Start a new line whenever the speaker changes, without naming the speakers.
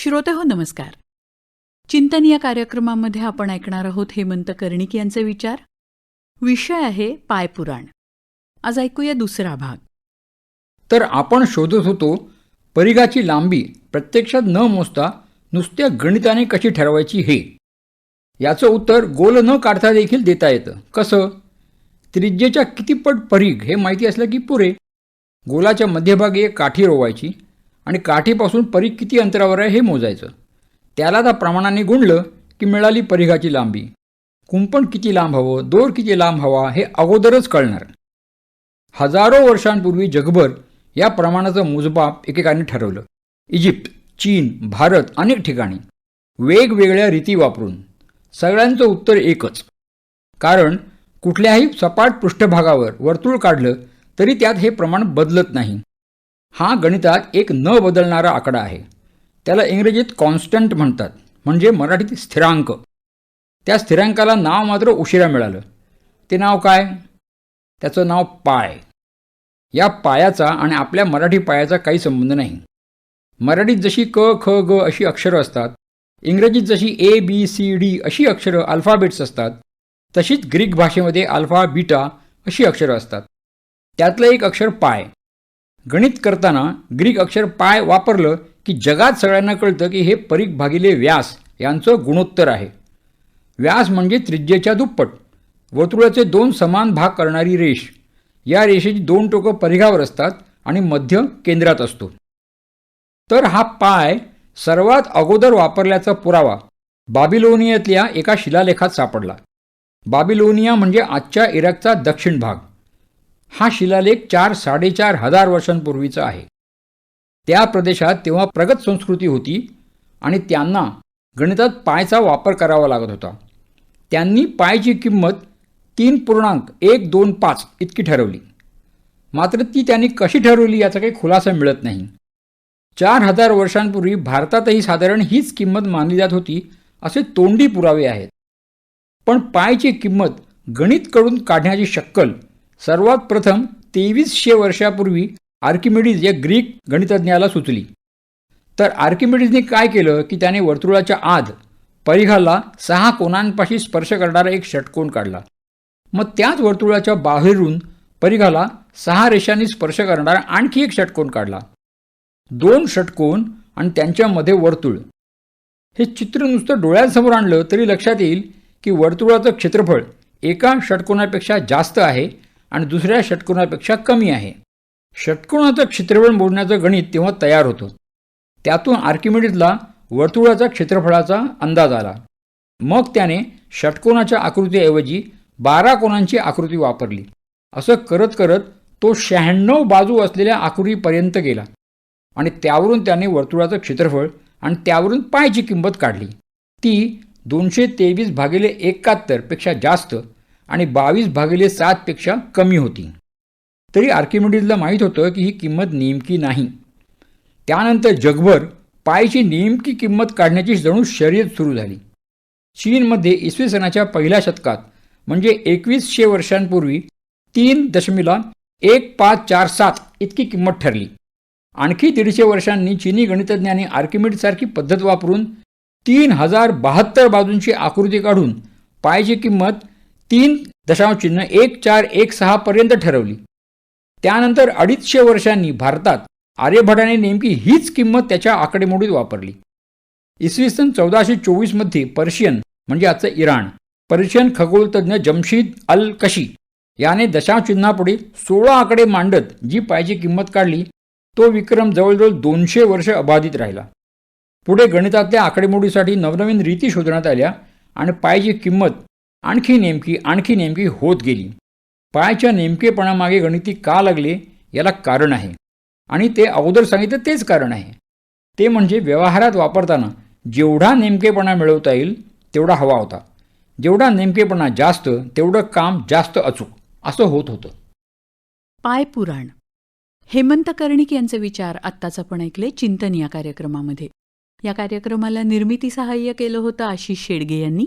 श्रोते हो नमस्कार. चिंतन या कार्यक्रमामध्ये आपण ऐकणार आहोत हेमंत कर्णिक यांचे विचार. विषय आहे पायपुराण आज ऐकूया दुसरा भाग.
तर आपण शोधत होतो परिघाची लांबी प्रत्यक्षात न मोजता नुसत्या गणिताने कशी ठरवायची हे? याचं उत्तर गोल न काढता देखील देता येतं. कसं? त्रिज्येच्या किती पट हे माहिती असलं की पुरे. गोलाच्या मध्यभागी एक काठी रोवायची. आणि काठीपासून परीघ किती अंतरावर आहे हे मोजायचं. त्याला त्या प्रमाणाने गुणलं की मिळाली परिघाची लांबी. कुंपण किती लांब हवं दोर किती लांब हवा हे अगोदरच कळणार. हजारो वर्षांपूर्वी जगभर या प्रमाणाचं मोजमाप एकेकाने ठरवलं. इजिप्त चीन भारत अनेक ठिकाणी. वेगवेगळ्या रीती वापरून. सगळ्यांचं उत्तर एकच. कारण कुठल्याही सपाट पृष्ठभागावर वर्तुळ काढलं तरी त्यात हे प्रमाण बदलत नाही. हा गणितात एक न बदलणारा आकडा आहे. त्याला इंग्रजीत कॉन्स्टंट म्हणतात म्हणजे मराठीत स्थिरांक. त्या स्थिरांकाला नाव मात्र उशिरा मिळालं. ते नाव काय? त्याचं नाव पाय. या पायाचा आणि आपल्या मराठी पायाचा काही संबंध नाही. मराठीत जशी क ख ग अशी अक्षरं असतात इंग्रजीत जशी ए बी सी डी अशी अक्षरं अल्फाबेट्स असतात तशीच ग्रीक भाषेमध्ये अल्फा बीटा अशी अक्षरं असतात. त्यातलं एक अक्षर पाय. गणित करताना ग्रीक अक्षर पाय वापरलं की जगात सगळ्यांना कळतं की हे परीघ भागिले व्यास यांचं गुणोत्तर आहे. व्यास म्हणजे त्रिज्येच्या दुप्पट. वर्तुळाचे दोन समान भाग करणारी रेष. या रेषेची दोन टोकं परिघावर असतात आणि मध्य केंद्रात असतो. तर हा पाय सर्वात अगोदर वापरल्याचा पुरावा बाबिलोनियातल्या एका शिलालेखात सापडला. बाबिलोनिया म्हणजे आजच्या इराकचा दक्षिण भाग. हा शिलालेख चार साडेचार हजार वर्षांपूर्वीचा आहे. त्या प्रदेशात तेव्हा प्रगत संस्कृती होती आणि त्यांना गणितात पायचा वापर करावा लागत होता. त्यांनी पायची किंमत तीन पूर्णांक एक दोन पाच इतकी ठरवली. मात्र ती त्यांनी कशी ठरवली याचा काही खुलासा मिळत नाही. चार हजार वर्षांपूर्वी भारतातही साधारण हीच किंमत मानली जात होती असे तोंडी पुरावे आहेत. पण पायची किंमत गणितकडून काढण्याची शक्कल सर्वात प्रथम तेवीसशे वर्षापूर्वी आर्किमिडीज या ग्रीक गणितज्ञाला सुचली. तर आर्किमिडीजने काय केलं की त्याने वर्तुळाच्या आत परिघाला सहा कोणांपाशी स्पर्श करणारा एक षटकोन काढला. मग त्याच वर्तुळाच्या बाहेरून परिघाला सहा रेषांनी स्पर्श करणारा आणखी एक षटकोन काढला. दोन षटकोन आणि त्यांच्यामध्ये वर्तुळ. हे चित्र नुसतं डोळ्यांसमोर आणलं तरी लक्षात येईल की वर्तुळाचं क्षेत्रफळ एका षटकोनापेक्षा जास्त आहे आणि दुसऱ्या षटकोनापेक्षा कमी आहे. षटकोणाचं क्षेत्रफळ मोडण्याचं गणित तेव्हा तयार होतं. त्यातून आर्किमिडीजला वर्तुळाचा क्षेत्रफळाचा अंदाज आला. मग त्याने षटकोनाच्या आकृतीऐवजी बारा कोणांची आकृती वापरली. असं करत करत तो शहाण्णव बाजू असलेल्या आकृतीपर्यंत गेला. आणि त्यावरून त्याने वर्तुळाचं क्षेत्रफळ आणि त्यावरून पायची किंमत काढली. ती दोनशे तेवीस भागिले एकाहत्तरपेक्षा जास्त आणि बावीस भागिले सातपेक्षा कमी होती. तरी आर्किमिडीजला माहीत होतं की ही किंमत नेमकी नाही. त्यानंतर जगभर पायची नेमकी किंमत काढण्याची जणू शर्यत सुरू झाली. चीनमध्ये इसवी सनाच्या पहिल्या शतकात म्हणजे एकवीसशे वर्षांपूर्वी तीन दशमीला एक पाच चार सात इतकी किंमत ठरली. आणखी दीडशे वर्षांनी चीनी गणितज्ञांनी आर्किमिडसारखी पद्धत वापरून तीन हजार बहात्तर बाजूंची आकृती काढून पायची किंमत तीन दशांशचिन्ह एक चार एक सहापर्यंत ठरवली. त्यानंतर अडीचशे वर्षांनी भारतात आर्यभटाने नेमकी हीच किंमत त्याच्या आकडेमोडीत वापरली. इसवी सन चौदाशे चोवीसमध्ये पर्शियन म्हणजे आजचं इराण पर्शियन खगोलतज्ञ जमशीद अल कशी याने दशांशचिन्हापुढे सोळा आकडे मांडत जी पायची किंमत काढली तो विक्रम जवळजवळ दोनशे वर्ष अबाधित राहिला. पुढे गणितातल्या आकडेमोडीसाठी नवनवीन रीती शोधण्यात आल्या आणि पायची किंमत आणखी नेमकी आणखी नेमकी होत गेली. पायच्या नेमकेपणामागे गणिती का लागले याला कारण आहे. आणि ते अगोदर सांगितलं तेच कारण आहे. ते म्हणजे व्यवहारात वापरताना जेवढा नेमकेपणा मिळवता येईल तेवढा हवा होता. जेवढा नेमकेपणा जास्त तेवढं काम जास्त अचूक. असं होत होतं.
पायपुराण हेमंत कर्णिक यांचे विचार आत्ताच आपण ऐकले चिंतन या कार्यक्रमामध्ये. या कार्यक्रमाला निर्मिती सहाय्य केलं होतं आशिष शेडगे यांनी.